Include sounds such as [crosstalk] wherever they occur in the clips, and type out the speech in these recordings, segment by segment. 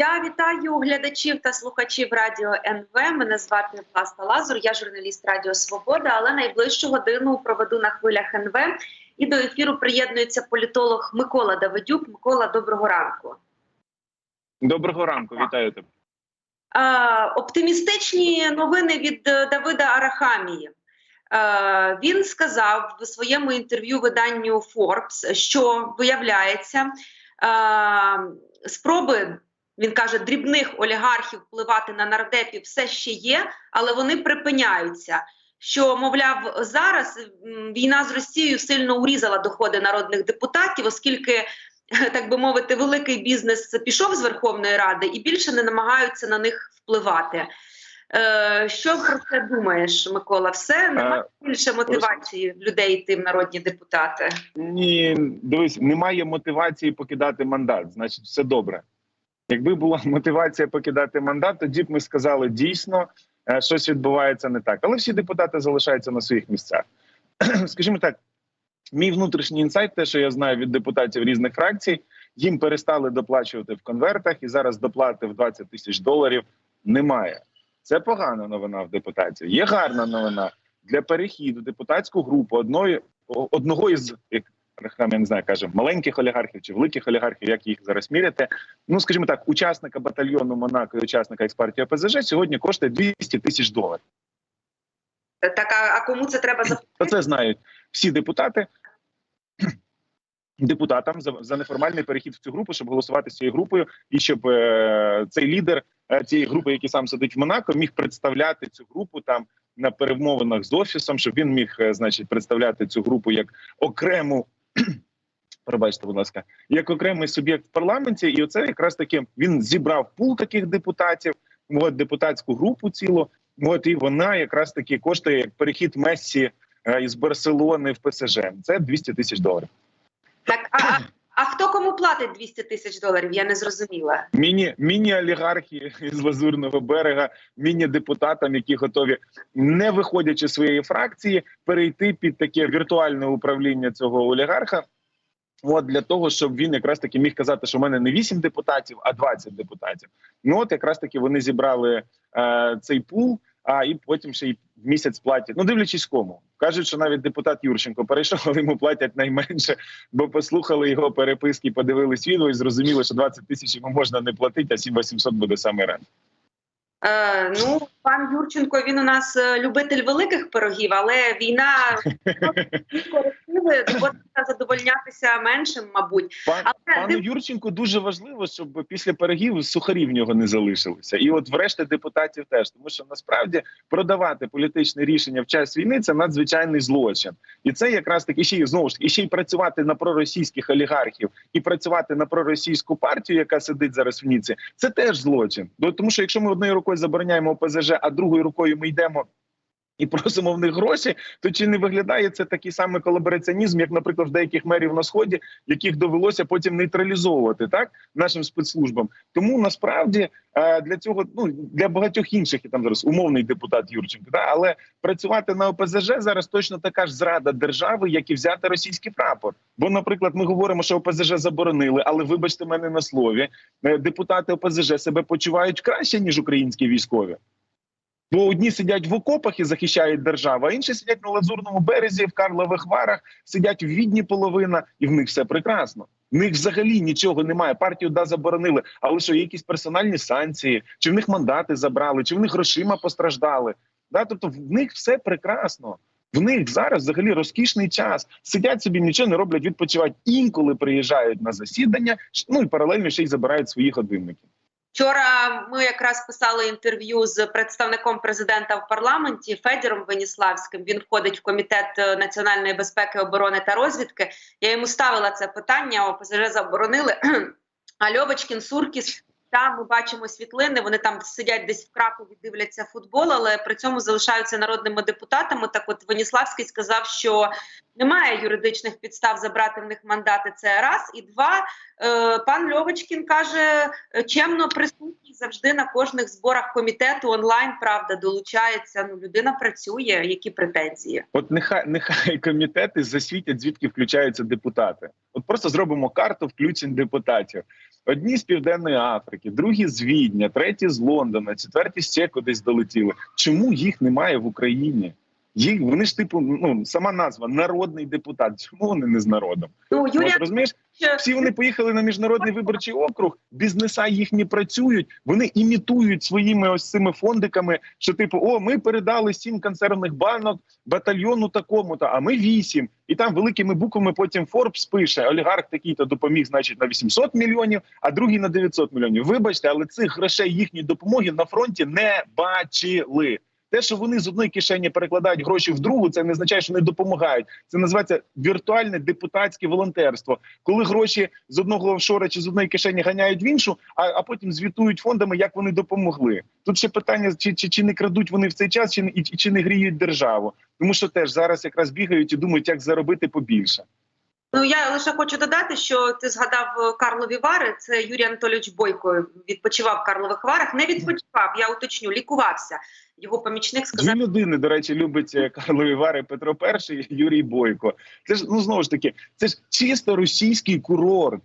Я вітаю глядачів та слухачів радіо НВ. Мене звати Власта Лазур. Я журналіст Радіо Свобода. Але найближчу годину проведу на хвилях НВ. І до ефіру приєднується політолог Микола Давидюк. Микола, доброго ранку. Доброго ранку, вітаю тебе. Оптимістичні новини від е, Давида Арахамії. Е, він сказав в своєму інтерв'ю виданню Forbes, що виявляється е, спроби. Він каже, дрібних олігархів впливати на нардепів все ще є, але вони припиняються. Що, мовляв, зараз війна з Росією сильно урізала доходи народних депутатів, оскільки, [laughs] так би мовити, великий бізнес пішов з Верховної Ради і більше не намагаються на них впливати. Е, що про це думаєш, Микола? Все немає більше мотивації людей йти в народні депутати. Ні, дивись, немає мотивації покидати мандат, значить, все добре. Якби була [laughs] мотивація покидати мандат, тоді б ми сказали дійсно, е, щось відбувається не так. Але всі депутати залишаються на своїх місцях. [clears throat] Скажімо так, мій внутрішній інсайт, те, що я знаю від депутатів різних фракцій, їм перестали доплачувати в конвертах, і зараз доплати в 20 тисяч доларів немає. Це погана новина в депутатів. Є гарна новина для перехіду депутатську групу одної одного із як там, я не знаю, каже, маленьких олігархів чи великих олігархів, як їх зараз міряти. Ну скажімо так, учасника батальйону Монако і учасника експартії ОПЗЖ сьогодні коштує 200 тисяч доларів. Так, а, а кому це треба заплатити? Це знають всі депутати. Депутатам за, за неформальний перехід в цю групу, щоб голосувати з цією групою, і щоб е, цей лідер е, цієї групи, який сам сидить в Монако, міг представляти цю групу там на перемовинах з офісом, щоб він міг, е, значить, представляти цю групу як окрему. [clears throat] Пробачте, будь ласка, як окремий суб'єкт в парламенті, і оце якраз таки він зібрав пул таких депутатів, от, депутатську групу цілу. От і вона якраз таки коштує як перехід Мессі е, із Барселони в ПСЖ. Це 200 тисяч доларів. Так, а, а, хто кому платить 200 тисяч доларів? Я не зрозуміла. Міні міні-олігархи з лазурного берега, міні-депутатам, які готові, не виходячи з своєї фракції, перейти під таке віртуальне управління цього олігарха. От для того, щоб він якраз таки міг казати, що в мене не 8 депутатів, а 20 депутатів. Ну от якраз таки вони зібрали е, цей пул, а і потім ще й в місяць платять. Ну дивлячись кому кажуть, що навіть депутат Юрченко перейшов, але йому платять найменше, бо послухали його переписки, подивились відео і зрозуміли, що 20 тисяч йому можна не платити, а 7800 буде саме рент. Е, ну, пан Юрченко, він у нас е, любитель великих пирогів, але війна [laughs] доводиться задовольнятися меншим, мабуть. Пан, Але пану див- Юрченку дуже важливо, щоб після перегів сухарі в нього не залишилися, і от врешті депутатів теж, тому що насправді продавати політичне рішення в час війни це надзвичайний злочин, і це якраз таки ще й знову ж таки ще й працювати на проросійських олігархів і працювати на проросійську партію, яка сидить зараз в Ніці, це теж злочин. Тому що якщо ми одною рукою забороняємо ОПЗЖ, а другою рукою ми йдемо. І просимо в них гроші, то чи не виглядає це такий самий колабораціонізм, як, наприклад, в деяких мерів на сході, яких довелося потім нейтралізовувати так нашим спецслужбам? Тому насправді е, для цього ну для багатьох інших і там зараз умовний депутат Юрченко, да, але працювати на ОПЗЖ зараз точно така ж зрада держави, як і взяти російський прапор. Бо, наприклад, ми говоримо, що ОПЗЖ заборонили, але вибачте мене на слові, е, депутати ОПЗЖ себе почувають краще ніж українські військові. Бо одні сидять в окопах і захищають державу, а інші сидять на лазурному березі в Карлових Варах, сидять в відні половина, і в них все прекрасно. В них взагалі нічого немає. Партію да заборонили, але що є якісь персональні санкції, чи в них мандати забрали, чи в них грошима постраждали. Да, тобто в них все прекрасно. В них зараз взагалі розкішний час. Сидять собі, нічого не роблять, відпочивають. Інколи приїжджають на засідання, ну і паралельно ще й забирають своїх годинників. Вчора ми якраз писали інтерв'ю з представником президента в парламенті Федіром Веніславським. Він входить в комітет е, національної безпеки, оборони та розвідки. Я йому ставила це питання. ОПЗЖ заборонили. [clears throat] А Льовочкін, Суркіс. Там ми бачимо світлини. Вони там сидять десь в Кракові, дивляться футбол, але при цьому залишаються народними депутатами. Так, от Веніславський сказав, що немає юридичних підстав забрати в них мандати. Це раз і два. Е, пан Льовочкін каже, е, чемно присутній завжди на кожних зборах комітету онлайн. Правда, долучається. Ну людина працює. Які претензії? От нехай нехай комітети засвітять, звідки включаються депутати. От просто зробимо карту включень депутатів. Одні з південної Африки, другі з Відня, треті з Лондона, четверті ще кудись долетіли. Чому їх немає в Україні? Їх вони ж типу, ну сама назва народний депутат. Чому вони не з народом? Ну Юлія От, розумієш, всі вони поїхали на міжнародний виборчий округ, бізнеса їхні працюють, вони імітують своїми ось цими фондиками, що типу, о, ми передали сім консервних банок батальйону такому-то, а ми вісім. І там великими буквами потім Форбс пише: олігарх такий-то допоміг, значить, на 800 мільйонів, а другий на 900 мільйонів. Вибачте, але цих грошей їхньої допомоги на фронті не бачили. Те, що вони з одної кишені перекладають гроші в другу, це не означає, що вони допомагають. Це називається віртуальне депутатське волонтерство, коли гроші з одного офшора чи з одної кишені ганяють в іншу, а, а потім звітують фондами, як вони допомогли. Тут ще питання: чи, чи, чи не крадуть вони в цей час, чи, і, чи не гріють державу, тому що теж зараз якраз бігають і думають, як заробити побільше. Ну я лише хочу додати, що ти згадав Карлові Вари. Це Юрій Анатолійович Бойко відпочивав в Карлових Варах. Не відпочивав, я уточню, лікувався. Його помічник сказав. Дві людини, до речі, любить е, Карлові Вари Петро І Юрій Бойко. Це ж ну знову ж таки, це ж чисто російський курорт.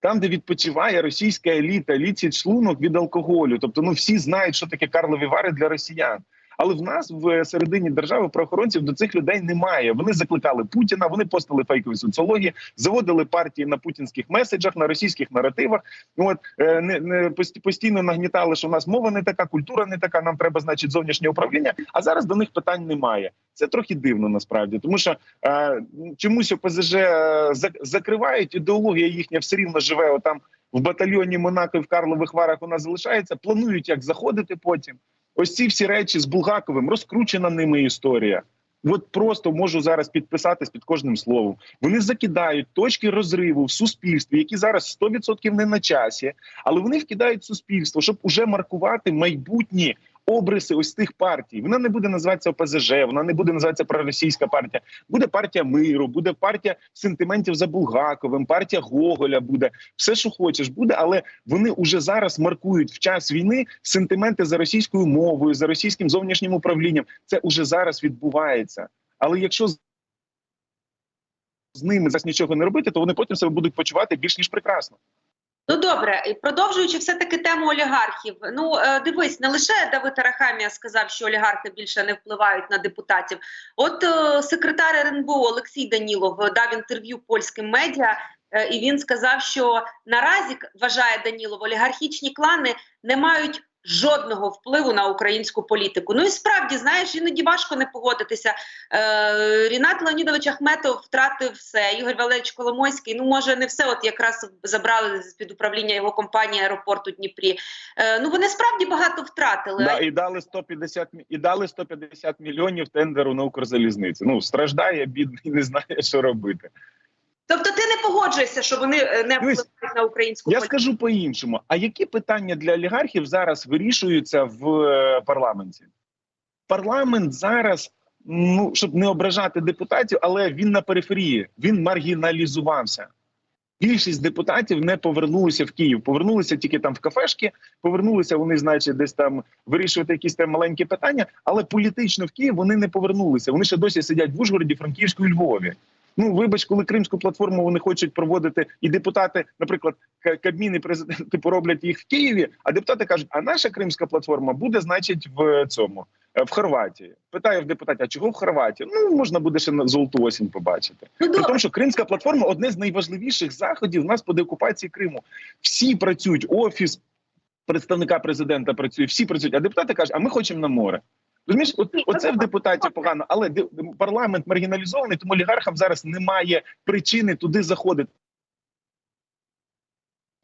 Там, де відпочиває російська еліта, лічить шлунок від алкоголю. Тобто, ну всі знають, що таке Карлові Вари для росіян. Але в нас в середині держави правоохоронців до цих людей немає. Вони закликали Путіна, вони постили фейкові соціології, заводили партії на путінських меседжах, на російських наративах. От е, не, не постійно нагнітали, що в нас мова не така, культура не така. Нам треба, значить, зовнішнє управління. А зараз до них питань немає. Це трохи дивно насправді, тому що е, чомусь ОПЗЖ е, закривають ідеологія їхня все рівно живе. Отам в батальйоні Монако і в Карлових Варах вона залишається. Планують як заходити потім. Ось ці всі речі з Булгаковим розкручена ними історія. От просто можу зараз підписатись під кожним словом. Вони закидають точки розриву в суспільстві, які зараз 100% не на часі, але вони вкидають суспільство, щоб уже маркувати майбутні обриси ось тих партій. Вона не буде називатися ОПЗЖ, вона не буде називатися проросійська партія. Буде партія миру, буде партія сентиментів за Булгаковим, партія Гоголя буде все, що хочеш, буде, але вони уже зараз маркують в час війни сентименти за російською мовою, за російським зовнішнім управлінням. Це уже зараз відбувається. Але якщо з- ними зараз нічого не робити, то вони потім себе будуть почувати більш ніж прекрасно. Ну добре, і продовжуючи все таки тему олігархів. Ну е, дивись, не лише Давид Арахамія сказав, що олігархи більше не впливають на депутатів. От е, секретар РНБО Олексій Данілов дав інтерв'ю польським медіа, е, і він сказав, що наразі вважає Данілов, олігархічні клани не мають. Жодного впливу на українську політику. Ну і справді знаєш, іноді важко не погодитися. Е, Рінат Леонідович Ахметов втратив все. Ігор Валерійович Коломойський. Ну може не все. От якраз забрали з під управління його компанії аеропорту Дніпрі. Е, ну вони справді багато втратили. Да, і дали 150 мі- і дали 150 мільйонів тендеру на Укрзалізницю. Ну страждає, бідний, не знає, що робити. Тобто, ти не погоджуєшся, що вони е, не впливають на українську Я політику. скажу по-іншому: а які питання для олігархів зараз вирішуються в е, парламенті? Парламент зараз, ну щоб не ображати депутатів, але він на периферії, він маргіналізувався. Більшість депутатів не повернулися в Київ, повернулися тільки там в кафешки, повернулися вони, значить, десь там вирішувати якісь там маленькі питання, але політично в Київ вони не повернулися. Вони ще досі сидять в Ужгороді, Франківську і Львові. Ну, вибач, коли кримську платформу вони хочуть проводити, і депутати, наприклад, Ка- Кабмін і президенти пороблять їх в Києві, а депутати кажуть, а наша кримська платформа буде, значить, в цьому е, в Хорватії. Питаю в депутатів, а чого в Хорватії? Ну можна буде ще на золоту осінь побачити. Ну, При тому, що Кримська платформа одне з найважливіших заходів у нас по деокупації Криму. Всі працюють, офіс представника президента працює, всі працюють. А депутати кажуть, а ми хочемо на море. Розумієш, от, оце в депутатів погано, але парламент маргіналізований, тому олігархам зараз немає причини туди заходити.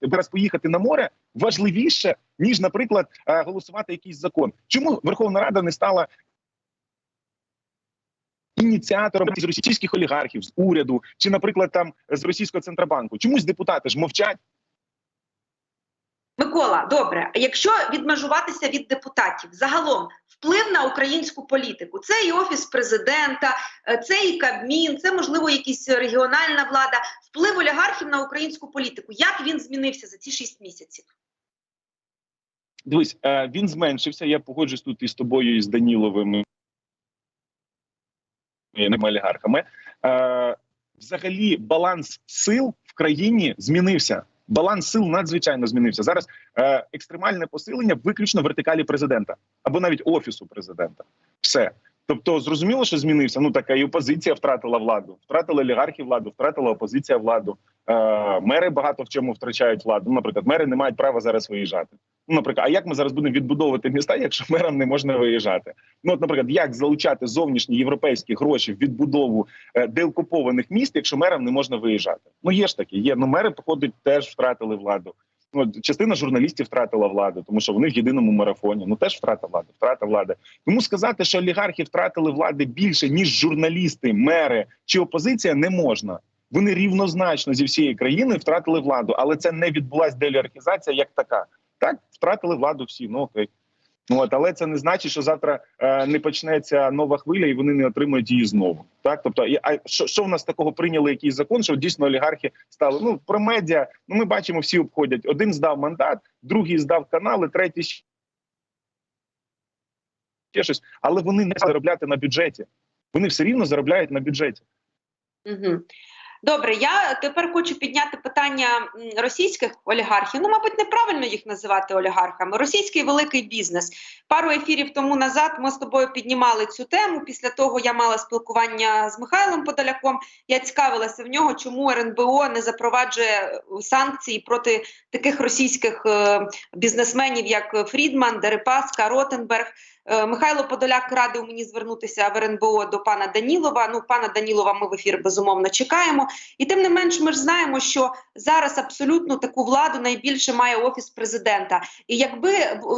Зараз поїхати на море важливіше, ніж, наприклад, е, голосувати якийсь закон. Чому Верховна Рада не стала ініціатором з російських олігархів, з уряду, чи, наприклад, там з російського центробанку? Чомусь депутати ж мовчать. Микола, добре. Якщо відмежуватися від депутатів, загалом вплив на українську політику, це і офіс президента, е, це і Кабмін, це можливо якась регіональна влада. Вплив олігархів на українську політику. Як він змінився за ці шість місяців? Дивись, е, він зменшився. Я погоджуюсь тут із тобою, і з Даніловим олігархами. Е, Взагалі, баланс сил в країні змінився. Баланс сил надзвичайно змінився. Зараз е, екстремальне посилення виключно вертикалі президента або навіть офісу президента. Все. Тобто, зрозуміло, що змінився. Ну така і опозиція втратила владу, втратили олігархи владу, втратила опозиція владу. Е, мери багато в чому втрачають владу. Ну, наприклад, мери не мають права зараз виїжджати. Наприклад, а як ми зараз будемо відбудовувати міста, якщо [laughs] мерам не можна виїжджати? Ну, от, наприклад, як залучати зовнішні європейські гроші в відбудову е, деокупованих міст, якщо мерам не можна виїжджати? Ну є ж такі, є. Ну мери походить теж втратили владу. Ну, частина журналістів втратила владу, тому що вони в єдиному марафоні. Ну теж втрата влади, втрата влади. Тому сказати, що олігархи втратили влади більше ніж журналісти, мери чи опозиція, не можна. Вони рівнозначно зі всієї країни втратили владу, але це не відбулася деолігархізація як така. Так втратили владу всі. Ну окей. Ну от, але це не значить, що завтра е, не почнеться нова хвиля, і вони не отримають її знову. Так, тобто, і- а що, що в нас такого прийняли якийсь закон, що дійсно олігархи стали? Ну про медіа. Ну ми бачимо, всі обходять. Один здав мандат, другий здав канали, третій ще щось. Але вони не заробляти на бюджеті. Вони все рівно заробляють на бюджеті. Угу. Добре, я тепер хочу підняти питання російських олігархів. Ну, мабуть, неправильно їх називати олігархами. Російський великий бізнес. Пару ефірів тому назад ми з тобою піднімали цю тему. Після того я мала спілкування з Михайлом Подоляком. Я цікавилася в нього, чому РНБО не запроваджує санкції проти таких російських е, бізнесменів, як Фрідман, Дерипаска, Ротенберг. Е, Михайло Подоляк радив мені звернутися в РНБО до пана Данілова. Ну, пана Данілова ми в ефір безумовно чекаємо. І тим не менш, ми ж знаємо, що зараз абсолютно таку владу найбільше має офіс президента. І якби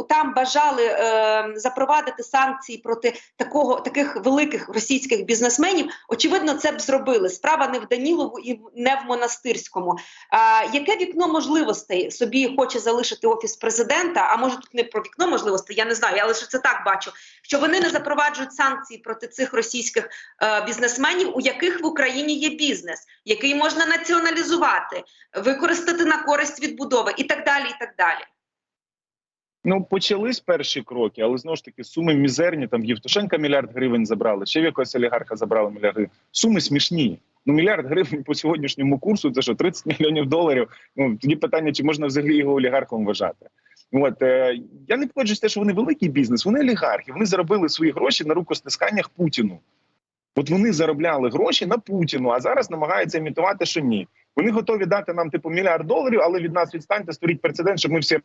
там бажали е, запровадити санкції проти такого таких великих російських бізнесменів, очевидно, це б зробили. Справа не в Данілову і не в монастирському. А, яке вікно можливостей собі хоче залишити офіс президента? А може тут не про вікно можливостей? Я не знаю. Я лише це так бачу. Що вони не запроваджують санкції проти цих російських е, бізнесменів, у яких в Україні є бізнес, який можна націоналізувати, використати на користь відбудови і так далі. І так далі. Ну почались перші кроки, але знову ж таки суми мізерні. Там Євтушенка мільярд гривень забрали, ще в якогось олігарха забрали мільярд гривень. Суми смішні. Ну мільярд гривень по сьогоднішньому курсу це що 30 мільйонів доларів. Ну тоді питання, чи можна взагалі його олігархом вважати. От е, я не погоджуюсь те, що вони великий бізнес, вони олігархи. Вони заробили свої гроші на рукостисканнях Путіну. От вони заробляли гроші на Путіну, а зараз намагаються імітувати, що ні. Вони готові дати нам типу мільярд доларів, але від нас відстаньте, створіть прецедент, щоб ми всі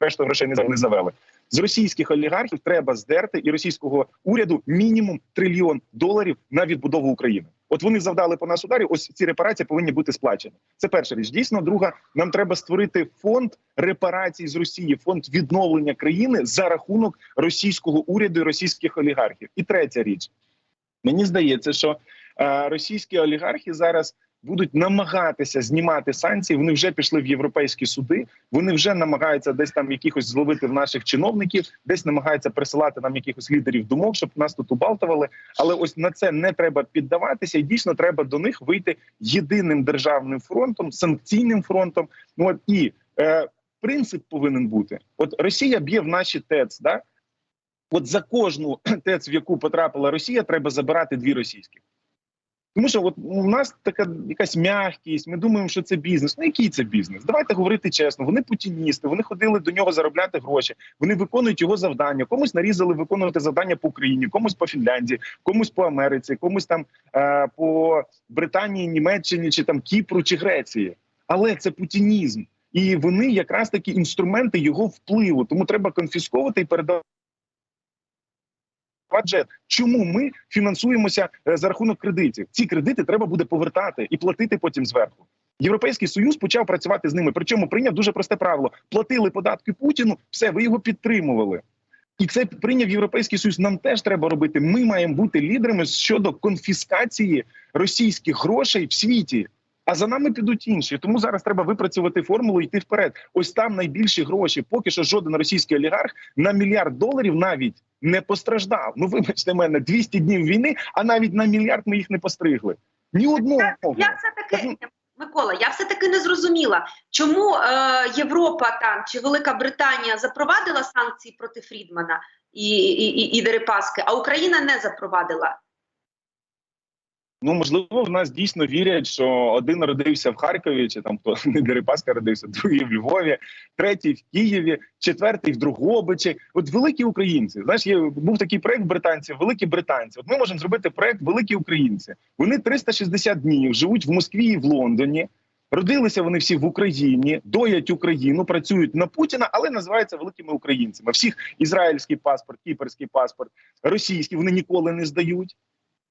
решту грошей не за- не завели. З російських олігархів треба здерти і російського уряду мінімум трильйон доларів на відбудову України. От вони завдали по нас ударів. Ось ці репарації повинні бути сплачені. Це перша річ. Дійсно, друга, нам треба створити фонд репарацій з Росії, фонд відновлення країни за рахунок російського уряду і російських олігархів. І третя річ, мені здається, що е, російські олігархи зараз будуть намагатися знімати санкції. Вони вже пішли в європейські суди. Вони вже намагаються десь там якихось зловити в наших чиновників, десь намагаються присилати нам якихось лідерів думок, щоб нас тут убалтували. Але ось на це не треба піддаватися. І дійсно треба до них вийти єдиним державним фронтом, санкційним фронтом. Ну от і е, принцип повинен бути: от Росія б'є в наші ТЕЦ, да. От за кожну [clears throat] ТЕЦ, в яку потрапила Росія, треба забирати дві російські. Тому що от у нас така якась м'якість. Ми думаємо, що це бізнес. Ну який це бізнес? Давайте говорити чесно. Вони путіністи, вони ходили до нього заробляти гроші. Вони виконують його завдання. Комусь нарізали виконувати завдання по Україні, комусь по Фінляндії, комусь по Америці, комусь там е, по Британії, Німеччині, чи там Кіпру чи Греції. Але це путінізм, і вони якраз такі інструменти його впливу. Тому треба конфісковувати і передавати. Бюджет. Чому ми фінансуємося е, за рахунок кредитів? Ці кредити треба буде повертати і платити потім зверху. Європейський союз почав працювати з ними. Причому прийняв дуже просте правило: платили податки Путіну, все, ви його підтримували. І це прийняв європейський союз. Нам теж треба робити. Ми маємо бути лідерами щодо конфіскації російських грошей в світі. А за нами підуть інші. Тому зараз треба випрацювати формулу і йти вперед. Ось там найбільші гроші. Поки що жоден російський олігарх на мільярд доларів навіть не постраждав. Ну вибачте мене 200 днів війни, а навіть на мільярд ми їх не постригли. Ні одного. Я все таки Микола, я все таки не зрозуміла, чому е, Європа там чи Велика Британія запровадила санкції проти Фрідмана і, і, і, і Дерипаски, а Україна не запровадила. Ну можливо, в нас дійсно вірять, що один родився в Харкові, чи там хто [laughs] не Дерипаска родився, другий в Львові, третій в Києві, четвертий в Другобичі. От великі українці. Знаєш, є був такий проект британців, великі британці. От ми можемо зробити проект Великі українці. Вони 360 днів живуть в Москві і в Лондоні. Родилися вони всі в Україні, доять Україну, працюють на Путіна, але називаються великими українцями. Всіх ізраїльський паспорт, кіпрський паспорт, російський вони ніколи не здають.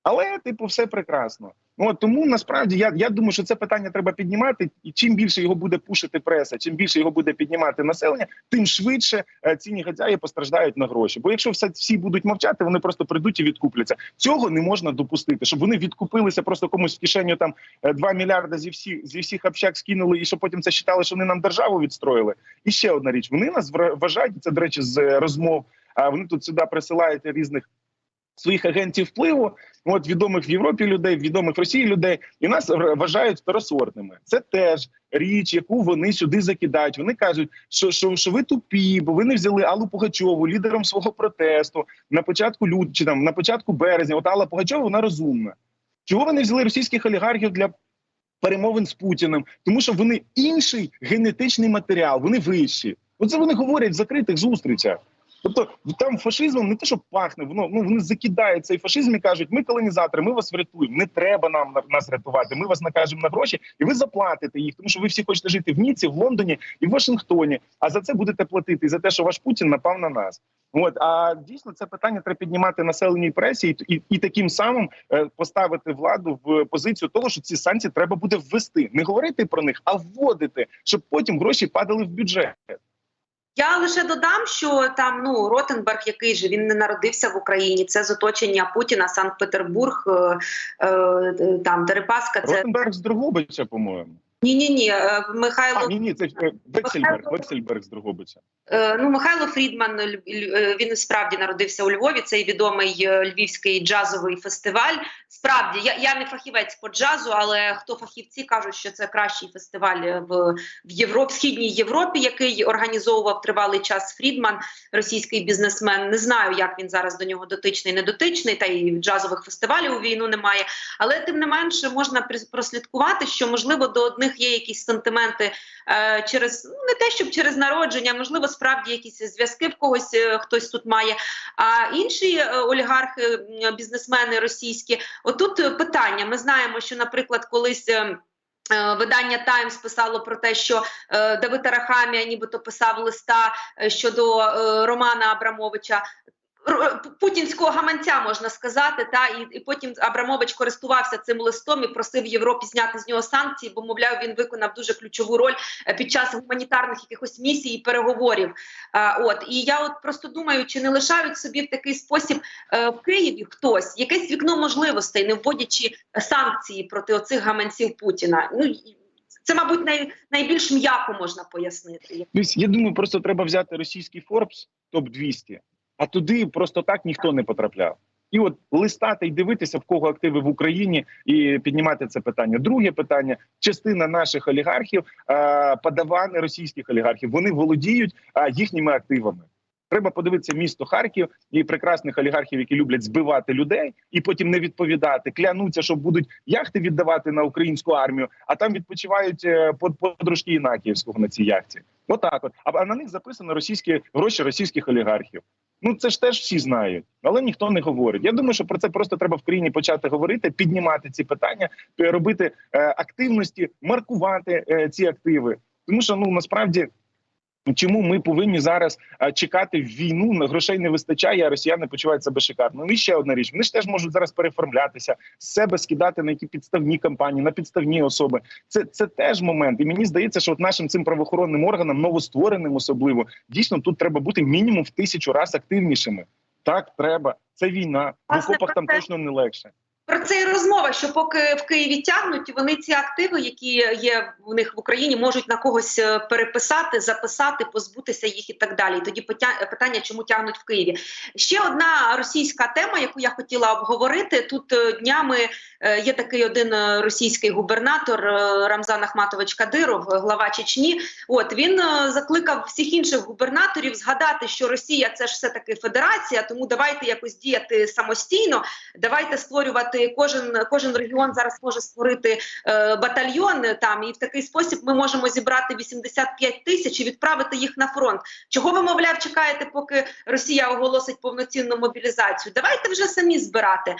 Але, типу, все прекрасно. Ну тому насправді я, я думаю, що це питання треба піднімати, і чим більше його буде пушити преса, чим більше його буде піднімати населення, тим швидше е, ці негодяї постраждають на гроші. Бо якщо все всі будуть мовчати, вони просто прийдуть і відкупляться. Цього не можна допустити, щоб вони відкупилися просто комусь в кишеню там е, 2 мільярди зі всіх зі всіх общак скинули, і що потім це вважали, що вони нам державу відстроїли. І ще одна річ: вони нас вважають, це до речі, з е, розмов. А вони тут сюди присилають різних своїх агентів впливу, от відомих в Європі людей, відомих в Росії людей, і нас вважають второсортними. Це теж річ, яку вони сюди закидають. Вони кажуть, що, що, що ви тупі, бо ви не взяли Аллу Пугачову лідером свого протесту на початку люд, чи там на початку березня. От Алла Пугачова вона розумна. Чого ви не взяли російських олігархів для перемовин з Путіним? Тому що вони інший генетичний матеріал, вони вищі. Оце вони говорять в закритих зустрічах. Тобто там фашизмом не те, що пахне, воно ну вони закидають цей фашизм і кажуть: ми колонізатори, ми вас врятуємо. Не треба нам на- нас рятувати. Ми вас накажемо на гроші, і ви заплатите їх, тому що ви всі хочете жити в Ніці, в Лондоні і в Вашингтоні. А за це будете платити і за те, що ваш Путін напав на нас. От а дійсно це питання треба піднімати населеній пресі і, і, і таким самим е, поставити владу в позицію того, що ці санкції треба буде ввести, не говорити про них, а вводити, щоб потім гроші падали в бюджет. Я лише додам, що там ну Ротенберг, який же він не народився в Україні, це з оточення Путіна, Санкт-Петербург, е, е, там Дерипаска. Це Ротенберг з Другобича, по-моєму. Ні, ні, ні. Михайло А, ні, ні, це е, Вексельберг, Вексельберг з Дрогобича. Е, Ну, Михайло Фрідман е, він справді народився у Львові. Цей відомий львівський джазовий фестиваль. Справді, я, я не фахівець по джазу, але хто фахівці кажуть, що це кращий фестиваль в, в Європ, східній Європі, який організовував тривалий час Фрідман, російський бізнесмен. Не знаю, як він зараз до нього дотичний, не дотичний, та й джазових фестивалів у війну немає. Але тим не менше можна прослідкувати, що можливо до одних є якісь сантименти е, через ну не те, щоб через народження, можливо, справді якісь зв'язки в когось е, хтось тут має. А інші е, олігархи, м, бізнесмени російські, отут е, питання. Ми знаємо, що, наприклад, колись. е, е, Видання Таймс писало про те, що е, Давид Арахамія нібито писав листа е, щодо е, Романа Абрамовича. Путінського гаманця можна сказати, та і, і потім Абрамович користувався цим листом і просив Європі зняти з нього санкції, бо мовляв він виконав дуже ключову роль е, під час гуманітарних якихось місій і переговорів. Е, От і я от просто думаю, чи не лишають собі в такий спосіб е, в Києві хтось якесь вікно можливостей, не вводячи санкції проти оцих гаманців Путіна. Ну це, мабуть, най, найбільш м'яко можна пояснити. Я думаю, просто треба взяти російський Forbes топ 200 а туди просто так ніхто не потрапляв. І от листати і дивитися, в кого активи в Україні, і піднімати це питання. Друге питання: частина наших олігархів, подавани російських олігархів, вони володіють їхніми активами. Треба подивитися місто Харків і прекрасних олігархів, які люблять збивати людей і потім не відповідати, клянуться, що будуть яхти віддавати на українську армію, а там відпочивають е, под- подружки Інакіївського на цій яхті. Отак, от а на них записано російські гроші російських олігархів. Ну це ж теж всі знають, але ніхто не говорить. Я думаю, що про це просто треба в країні почати говорити, піднімати ці питання, е, робити е, активності, маркувати е, ці активи. Тому що ну насправді. Чому ми повинні зараз е, чекати війну? На грошей не вистачає, а росіяни почувають себе шикарно. Ну і ще одна річ: вони ж теж можуть зараз переформлятися, з себе скидати на які підставні кампанії, на підставні особи. Це це теж момент. І мені здається, що от нашим цим правоохоронним органам, новоствореним особливо, дійсно тут треба бути мінімум в тисячу раз активнішими. Так, треба. Це війна. В окопах там точно не легше. Про це і розмова, що поки в Києві тягнуть, вони ці активи, які є в них в Україні, можуть на когось е, переписати, записати, позбутися їх і так далі. І тоді питання, чому тягнуть в Києві. Ще одна російська тема, яку я хотіла обговорити. Тут е, днями е, є такий один російський губернатор Рамзан Ахматович Кадиров, глава Чечні. От він закликав всіх інших губернаторів згадати, що Росія це ж все таки федерація, тому давайте якось діяти самостійно. Давайте створювати кожен кожен регіон зараз може створити е, батальйон там, і в такий спосіб ми можемо зібрати 85 тисяч і відправити їх на фронт. Чого ви, мовляв, чекаєте, поки Росія оголосить повноцінну мобілізацію? Давайте вже самі збирати.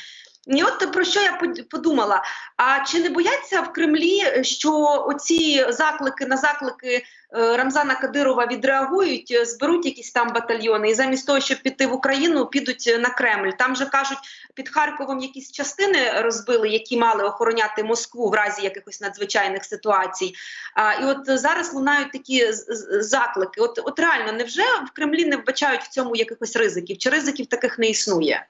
І от про що я под- подумала: а чи не бояться в Кремлі, що оці заклики на заклики е, Рамзана Кадирова відреагують, е, зберуть якісь там батальйони, і замість того, щоб піти в Україну, підуть на Кремль? Там же кажуть, під Харковом якісь частини розбили, які мали охороняти Москву в разі якихось надзвичайних ситуацій. А, і от зараз лунають такі заклики. От, от реально, невже в Кремлі не вбачають в цьому якихось ризиків? Чи ризиків таких не існує?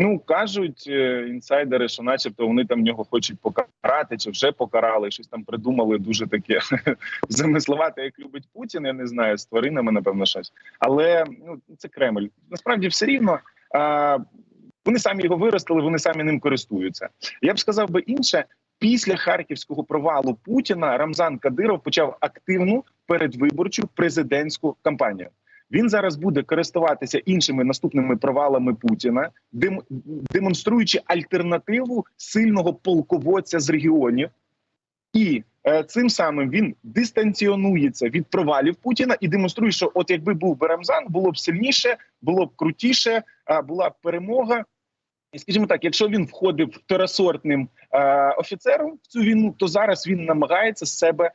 Ну кажуть е, інсайдери, що, начебто, вони там нього хочуть покарати, чи вже покарали, щось там придумали дуже таке [laughs] замисловате, як любить Путін. Я не знаю, з тваринами, напевно, щось. Але ну це Кремль. Насправді все рівно. А, вони самі його виростили, вони самі ним користуються. Я б сказав би інше. Після харківського провалу Путіна Рамзан Кадиров почав активну передвиборчу президентську кампанію. Він зараз буде користуватися іншими наступними провалами Путіна, дем, демонструючи альтернативу сильного полководця з регіонів, і е, цим самим він дистанціонується від провалів Путіна і демонструє, що от якби був би Рамзан, було б сильніше, було б крутіше, а була б перемога. І скажімо так, якщо він входив второсортним е, офіцером в цю війну, то зараз він намагається себе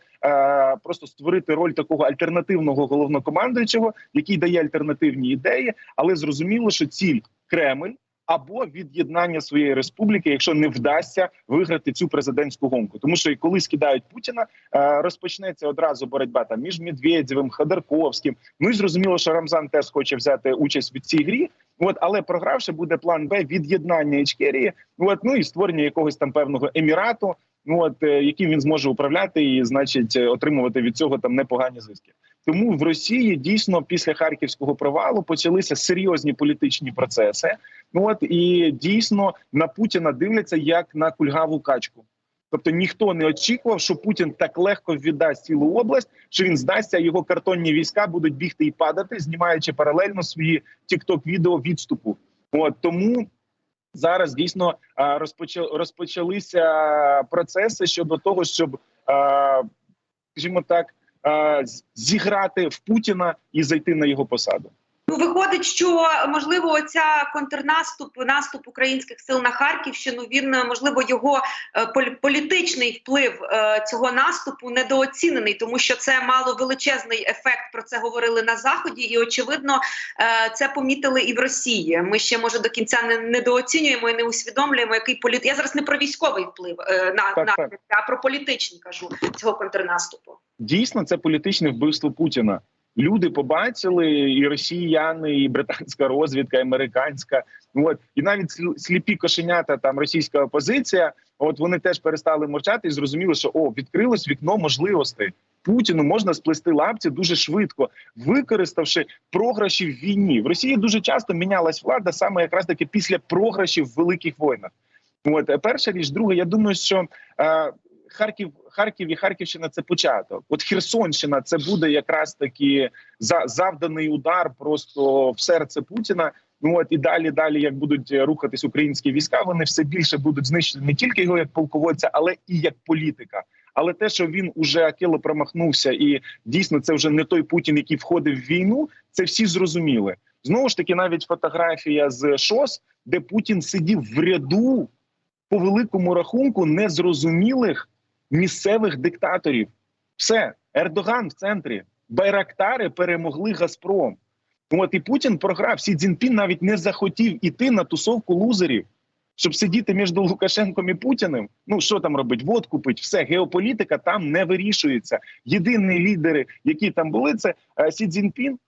просто створити роль такого альтернативного головнокомандуючого, який дає альтернативні ідеї, але зрозуміло, що ціль Кремль або від'єднання своєї республіки, якщо не вдасться виграти цю президентську гонку, тому що коли скидають Путіна, е, розпочнеться одразу боротьба там між Медведєвим, Ходорковським. Ну і зрозуміло, що Рамзан теж хоче взяти участь в цій грі. От, але програвши, буде план Б від'єднання Ічкерії, от, ну і створення якогось там певного емірату, ну от е, яким він зможе управляти і, значить, е, отримувати від цього там непогані зиски. Тому в Росії дійсно після харківського провалу почалися серйозні політичні процеси. Ну от і дійсно на Путіна дивляться як на кульгаву качку. Тобто ніхто не очікував, що Путін так легко віддасть цілу область, що він здасться, його картонні війська будуть бігти і падати, знімаючи паралельно свої тікток відео відступу. От тому зараз дійсно розпочалися процеси щодо того, щоб, скажімо так, зіграти в Путіна і зайти на його посаду. Ну, виходить, що можливо, оця контрнаступ, наступ українських сил на Харківщину. Він можливо його е, політичний вплив е, цього наступу недооцінений, тому що це мало величезний ефект. Про це говорили на заході, і очевидно, е, це помітили і в Росії. Ми ще може до кінця не недооцінюємо і не усвідомлюємо, який політ. Я зараз не про військовий вплив на, Так, на так. а про політичний кажу цього контрнаступу. дійсно це політичне вбивство Путіна. Люди побачили і росіяни, і британська розвідка, і американська. От і навіть слі- сліпі кошенята, там російська опозиція. От вони теж перестали мовчати і зрозуміли, що о, відкрилось вікно можливостей. Путіну можна сплести лапці дуже швидко, використавши програші в війні. В Росії дуже часто мінялась влада саме якраз таки після програшів в великих війнах. От перша річ, друга, я думаю, що е, Харків, Харків і Харківщина це початок. От Херсонщина це буде якраз таки за завданий удар просто в серце Путіна. Ну от і далі, далі, як будуть е, рухатись українські війська, вони все більше будуть знищені не тільки його як полководця, але і як політика. Але те, що він уже акило промахнувся, і дійсно це вже не той Путін, який входив в війну, це всі зрозуміли. Знову ж таки, навіть фотографія з ШОС, де Путін сидів в ряду по великому рахунку незрозумілих місцевих диктаторів. Все, Ердоган в центрі, Байрактари перемогли Газпром. От і Путін програв. Сі Цзіньпін навіть не захотів іти на тусовку лузерів, щоб сидіти між Лукашенком і Путіним. Ну що там робить? Водку пить, все геополітика там не вирішується. Єдині лідери, які там були, це е, Сі Цзіньпін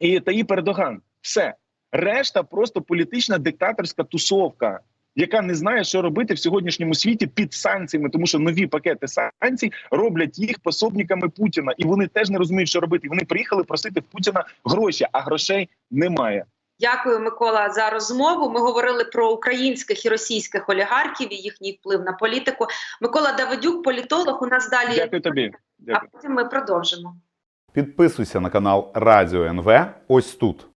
і Таїп Ердоган. Все решта просто політична диктаторська тусовка. Яка не знає, що робити в сьогоднішньому світі під санкціями, тому що нові пакети санкцій роблять їх пособниками Путіна, і вони теж не розуміють, що робити. Вони приїхали просити в Путіна гроші, а грошей немає. Дякую, Микола, за розмову. Ми говорили про українських і російських олігархів і їхній вплив на політику. Микола Давидюк, політолог. У нас далі Дякую тобі. а потім ми продовжимо. Підписуйся на канал Радіо НВ ось тут.